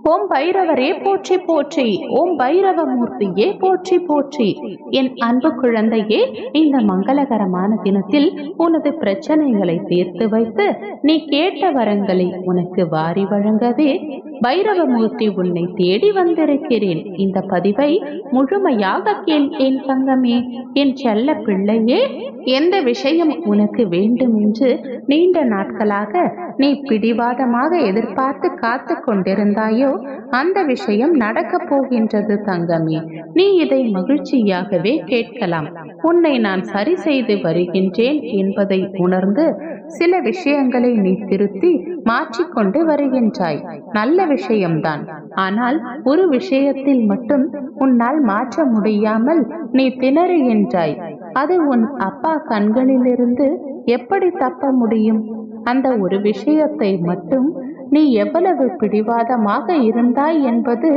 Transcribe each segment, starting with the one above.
ஓம் பைரவரே போற்றி போற்றி ஓம் பைரவமூர்த்தியே போற்றி போற்றி. என் அன்பு குழந்தையே இந்த மங்களகரமான தினத்தில் உனது பிரச்சனைகளை தீர்த்து வைத்து நீ கேட்ட வரங்களை உனக்கு வாரி வழங்கவே பைரவமூர்த்தி உன்னை தேடி வந்திருக்கிறேன். இந்த பதிவை முழுமையாக கேள் என் தங்கமே? என் செல்ல பிள்ளையே எந்த விஷயம் உனக்கு வேண்டும் என்று நீண்ட நாட்களாக நீ பிடிவாதமாக எதிர்பார்த்து காத்து கொண்டிருந்தாயோ அந்த விஷயம் நடக்கப் போகின்றது தங்கமே. நீ இதை மகிழ்ச்சியாகவே கேட்கலாம். உன்னை நான் சரி செய்து வருகின்றேன் என்பதை உணர்ந்து சில விஷயங்களை நீ திருத்தி மாற்றிக்கொண்டு வருகின்றாய். நல்ல விஷயம்தான். ஆனால் ஒரு விஷயத்தில் மட்டும் உன்னால் மாற்ற முடியாமல் நீ திணறுகின்றாய் அது உன் அப்பா கண்களிலிருந்து எப்படி தப்ப முடியும்? அந்த ஒரு விஷயத்தை மட்டும் நீ எவ்வளவு பிடிவாதமாக இருந்தாய் என்பது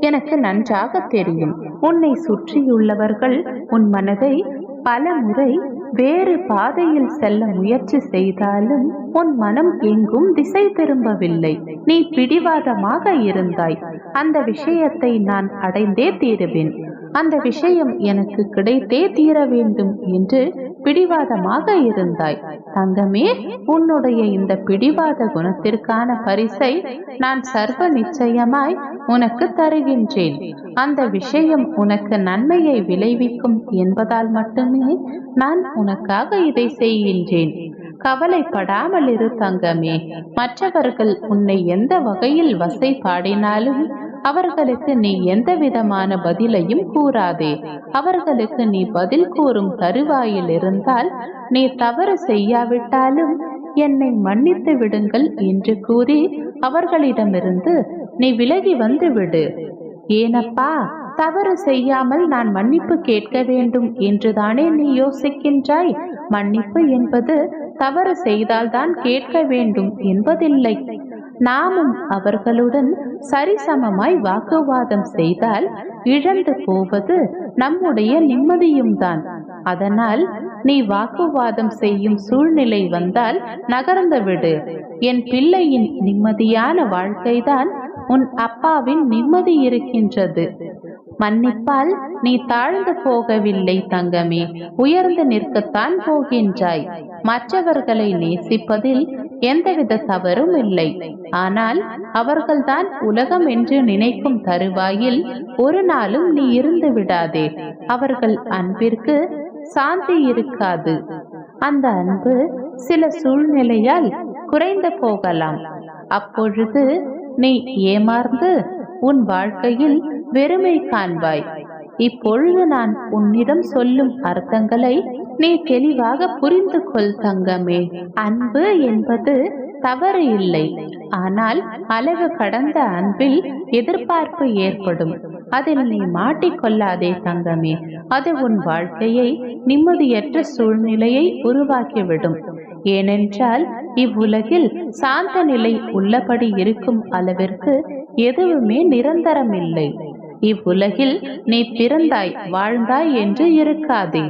எனக்கு நன்றாக தெரியும். உன்னை சுற்றியுள்ளவர்கள் உன் மனதை பல முறை வேறு பாதையில் செல்ல முயற்சி செய்தாலும் உன் மனம் எங்கும் திசை திரும்பவில்லை. நீ பிடிவாதமாக இருந்தாய். அந்த விஷயத்தை நான் அடைந்தே தீருவேன். அந்த விஷயம் எனக்கு கிடைத்தே தீர வேண்டும் என்று பிடிவாதமாக இருந்தாய். தங்கமே உன்னுடைய இந்த பிடிவாத குணத்திற்கான பரிசை நான் சர்வ நிச்சயமாய் உனக்கு தருகின்றேன். அந்த விஷயம் உனக்கு நன்மையை விளைவிக்கும் என்பதால் மட்டுமே நான் உனக்காக இதை செய்கின்றேன். கவலைப்படாமல் இரு தங்கமே. மற்றவர்கள் உன்னை எந்த வகையில் வசை பாடினாலும் அவர்களுக்கு நீ எந்த விதமான பதிலையும் கூறாதே. அவர்களுக்கு நீ பதில் கூறும் தருவாயில் இருந்தால் நீ தவறு செய்யாவிட்டாலும் என்னை மன்னித்து விடுங்கள் என்று கூறி அவர்களிடமிருந்து நீ விலகி வந்து விடு ஏனப்பா தவறு செய்யாமல் நான் மன்னிப்பு கேட்க வேண்டும் என்றுதானே நீ யோசிக்கின்றாய்? மன்னிப்பு என்பது தவறு செய்தால்தான் கேட்க வேண்டும் என்பதில்லை. நாமும் அவர்களுடன் சரிசமமாய் வாக்குவாதம் செய்தால் இழந்து போவது நம்முடைய நிம்மதியும் தான் அதனால் நீ வாக்குவாதம் செய்யும் சூழ்நிலை வந்தால் நகர்ந்து விடு. என் பிள்ளையின் நிம்மதியான வாழ்க்கைதான் உன் அப்பாவின் நிம்மதி இருக்கின்றது. மன்னிப்பால் நீ தாழ்ந்து போகவில்லை தங்கமே. உயர்ந்து நிற்கத்தான் போகின்றாய். மற்றவர்களை நேசிப்பதில் எந்தவித தவறும் இல்லை. ஆனால் அவர்கள்தான் உலகம் என்று நினைக்கும் தருவாயில் ஒரு நாளும் நீ இருந்து விடாதே. அவர்கள் அன்பிற்கு சாந்தி இருக்காது. அந்த அன்பு சில சூழ்நிலையால் குறைந்து போகலாம். அப்பொழுது நீ ஏமாந்து உன் வாழ்க்கையில் வெறுமை காண்பாய். இப்பொழுது நான் உன்னிடம் சொல்லும் அர்த்தங்களை நீ தெளிவாக புரிந்து கொள் தங்கமே. அன்பு என்பது தவறு இல்லை. ஆனால் அழகு கடந்த அன்பில் எதிர்பார்ப்பு ஏற்படும். அதில் நீ மாட்டிக்கொள்ளாதே தங்கமே. அது உன் வாழ்க்கையை நிம்மதியற்ற சூழ்நிலையை உருவாக்கிவிடும். ஏனென்றால் இவ்வுலகில் சாந்த நிலை உள்ளபடி இருக்கும் அளவிற்கு எதுவுமே நிரந்தரமில்லை. இவ்வுலகில் நீ பிறந்தாய் வாழ்ந்தாய் என்று இருக்காதே.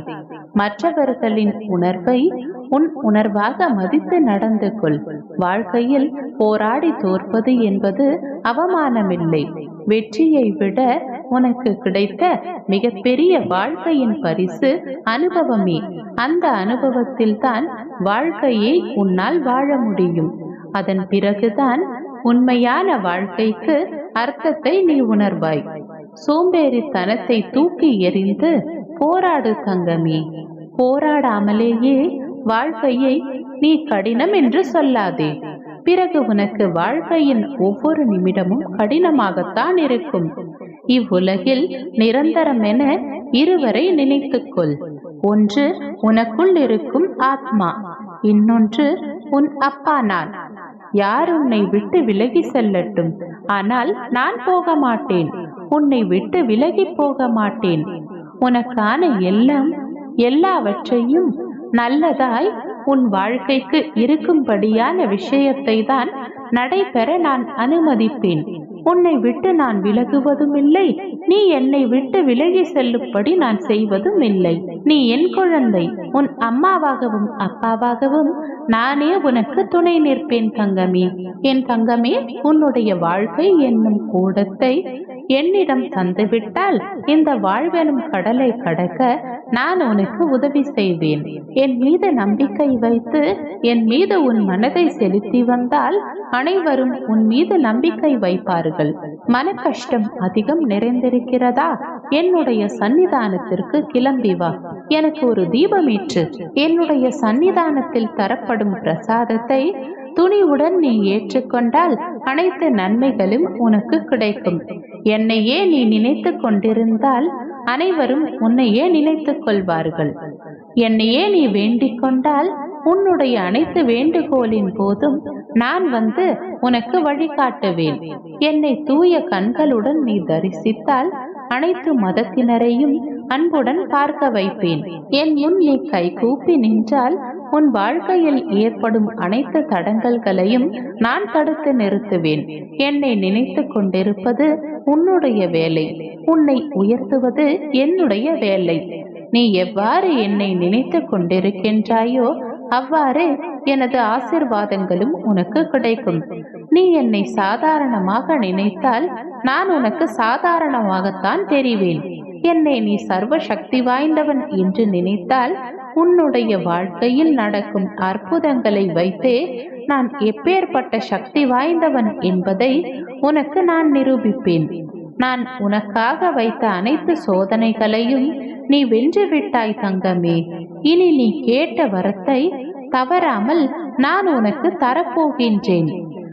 மற்றவர்களின் உணர்வை உன் உணர்வாக மதித்து நடந்து கொள் வாழ்க்கையில் போராடி தோற்பது என்பது அவமானமில்லை. வெற்றியை விட உனக்கு கிடைத்த மிகப்பெரிய வாழ்க்கையின் பரிசு அனுபவமே. அந்த அனுபவத்தில் தான் வாழ்க்கையை உன்னால் வாழ முடியும். அதன் பிறகுதான் உண்மையான வாழ்க்கைக்கு அர்த்தத்தை நீ உணர்வாய். சோம்பேறித்தனத்தை தூக்கி எறிந்து போராடு தங்கமே. போராடாமலேயே வாழ்க்கையை நீ கடினம் என்று சொல்லாதே. பிறகு உனக்கு வாழ்க்கையின் ஒவ்வொரு நிமிடமும் கடினமாகத்தான் இருக்கும். இவ்வுலகில் நிரந்தரம் என இருவரை நினைத்துக்கொள். ஒன்று உனக்குள் இருக்கும் ஆத்மா. இன்னொன்று உன் அப்பா நான். யார் உன்னை விட்டு விலகி செல்லட்டும்? ஆனால் நான் போக மாட்டேன் உன்னை விட்டு விலகி போக மாட்டேன் உனக்கான எல்லாம் எல்லாவற்றையும் நல்லதாய் உன் வாழ்க்கைக்கு இருக்கும்படியான விஷயத்தை தான் நடைபெற நான் அனுமதிப்பேன். உன்னை விட்டு நான் விலகுவதும் இல்லை நீ என்னை விட்டு விலகி செல்லும்படி நான் செய்வதும் இல்லை நீ என் குழந்தை. உன் அம்மாவாகவும் அப்பாவாகவும் நானே உனக்கு துணை நிற்பேன் தங்கமே. என் தங்கமே உன்னுடைய வாழ்க்கை என்னும் கூடத்தை என்னிடம் தந்துவிட்டால் இந்த வாழ்வெனும் கடலை கடக்க நான் உனக்கு உதவி செய்வேன். என் மீது நம்பிக்கை வைத்து என் மீது உன் மனதை செலுத்தி வந்தால் அனைவரும் உன் மீது நம்பிக்கை வைப்பார்கள். மன கஷ்டம் அதிகம் நிறைந்திருக்கிறதா? என்னுடைய சன்னிதானத்திற்கு கிளம்பி வா. எனக்கு ஒரு தீபமேற்று என்னுடைய சன்னிதானத்தில் தரப்படும் பிரசாதத்தை துணிவுடன் நீ ஏற்றுக்கொண்டால் அனைத்து நன்மைகளும் உனக்கு கிடைக்கும். என்னையே நீ நினைத்து கொண்டிருந்தால் அனைவரும் உன்னையே நினைத்துக் கொள்வார்கள். என்னையே நீ வேண்டிக் கொண்டால் உன்னுடைய அனைத்து வேண்டுகோளின் போதும் நான் வந்து உனக்கு வழிகாட்டுவேன். என்னை தூய கண்களுடன் நீ தரிசித்தால் அனைத்து மதத்தினரையும் அன்புடன் பார்க்க வைப்பேன். என் முன் நீ கை கூப்பி நின்றால் உன் வாழ்க்கையில் ஏற்படும் அனைத்து தடங்கல்களையும் நான் தடுத்து நிறுத்துவேன். என்னை நினைத்து கொண்டிருப்பது உன்னுடைய வேலை. உன்னை உயர்த்துவது என்னுடைய வேலை. நீ எவ்வாறு என்னை நினைத்து கொண்டிருக்கின்றாயோ அவ்வாறு எனது ஆசிர்வாதங்களும் உனக்கு கிடைக்கும். நீ என்னை சாதாரணமாக நினைத்தால் நான் உனக்கு சாதாரணமாகத்தான் தெரிவேன். என்னை நீ சர்வ சக்தி வாய்ந்தவன் என்று நினைத்தால் உன்னுடைய வாழ்க்கையில் நடக்கும் அற்புதங்களை வைத்தே நான் எப்பேற்பட்ட சக்தி வாய்ந்தவன் என்பதை உனக்கு நான் நிரூபிப்பேன். நான் உனக்காக வைத்த அனைத்து சோதனைகளையும் நீ வென்று விட்டாய் தங்கமே. இனி நீ கேட்ட வரத்தை தவறாமல் நான் உனக்கு தரப்போகின்றேன்.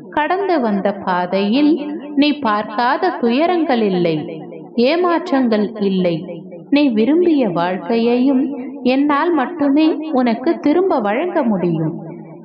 கடந்து வந்த பாதையில் நீ பார்க்காத துயரங்கள் இல்லை. ஏமாற்றங்கள் இல்லை. நீ விரும்பிய வாழ்க்கையையும் என்னால் மட்டுமே உனக்கு திரும்ப வழங்க முடியும்.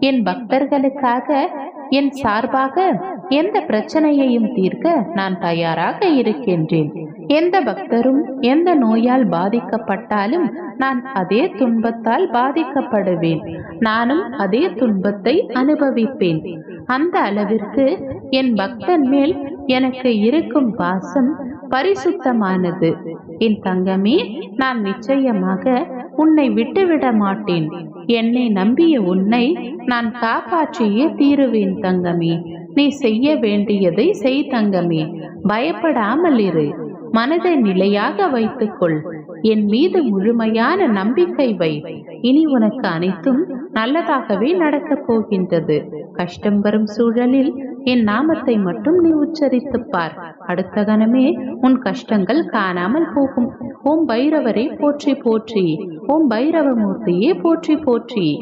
என் பக்தர்களுக்காக என் சார்பாக எந்த பிரச்சனையையும் தீர்க்க நான் தயாராக இருக்கின்றேன். எந்த பக்தரும் எந்த நோயால் பாதிக்கப்பட்டாலும் நான் அதே துன்பத்தால் பாதிக்கப்படுவேன். நானும் அதே துன்பத்தை அனுபவிப்பேன். அந்த அளவிற்கு என் பக்தன் மேல் எனக்கு இருக்கும் பாசம் பரிசுத்தமானது. என் தங்கமே நான் நிச்சயமாக உன்னை விட்டுவிட மாட்டேன். என்னை நம்பிய உன்னை நான் காப்பாற்றியே தீருவேன் தங்கமே. நீ செய்ய வேண்டியதை செய் தங்கமே. பயப்படாமல் இரு. மனதை நிலையாக வைத்துக்கொள். என் மீது முழுமையான நம்பிக்கை வை. இனி உனக்கு அனைத்தும் நல்லதாகவே நடக்கப் போகின்றது. கஷ்டம் வரும் சூழலில் என் நாமத்தை மட்டும் நீ உச்சரித்துப் பார். அடுத்த கணமே உன் கஷ்டங்கள் காணாமல் போகும். ஓம் பைரவரை போற்றி போற்றி. ஓம் பைரவமூர்த்தியே போற்றி போற்றி.